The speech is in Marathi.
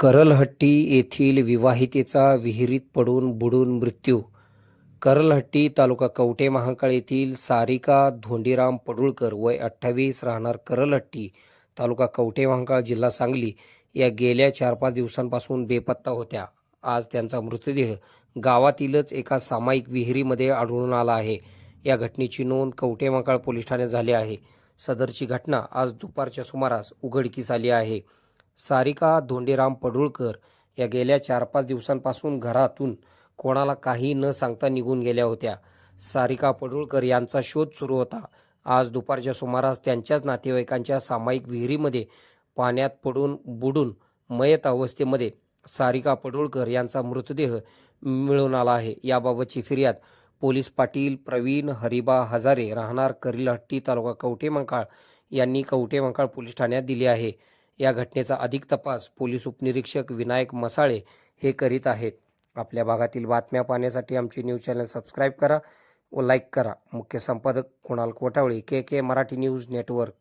करलहट्टी येथील विवाहितेचा विहिरीत पडून बुडून मृत्यू. करलहट्टी तालुका कवटे महाकाळ येथील सारिका धोंडीराम पडुळकर वय अठ्ठावीस राहणार करलहट्टी तालुका कवटे महाकाळ जिल्हा सांगली या गेल्या चार पाच दिवसांपासून बेपत्ता होत्या. आज त्यांचा मृतदेह गावातीलच एका सामायिक विहिरीमध्ये आढळून आला आहे. या घटनेची नोंद कवटे महाकाळ पोलीस ठाण्यात झाली आहे. सदरची घटना आज दुपारच्या सुमारास उघडकीस आली आहे. सारिका धोंडेराम पडुळकर या गेल्या चार पाच दिवसांपासून घरातून कोणाला काही न सांगता निघून गेल्या होत्या. सारिका पडुळकर यांचा शोध सुरू होता. आज दुपारच्या सुमारास त्यांच्याच नातेवाईकांच्या सामायिक विहिरीमध्ये पाण्यात पडून बुडून मयत अवस्थेमध्ये सारिका पडुळकर यांचा मृतदेह मिळून आला आहे. याबाबतची फिर्याद पोलीस पाटील प्रवीण हरिबा हजारे राहणार करिलहट्टी तालुका कवटेमंकाळ यांनी कवटेमंकाळ पोलीस ठाण्यात दिली आहे. या घटनेचा अधिक तपास पोलीस उपनिरीक्षक विनायक मसाळे हे करीत आहेत. आपल्या भागातील बातम्या पाहण्यासाठी आमचे न्यूज चॅनल सबस्क्राईब करा व लाईक करा. मुख्य संपादक Kunal Kotawale K K Marathi news network.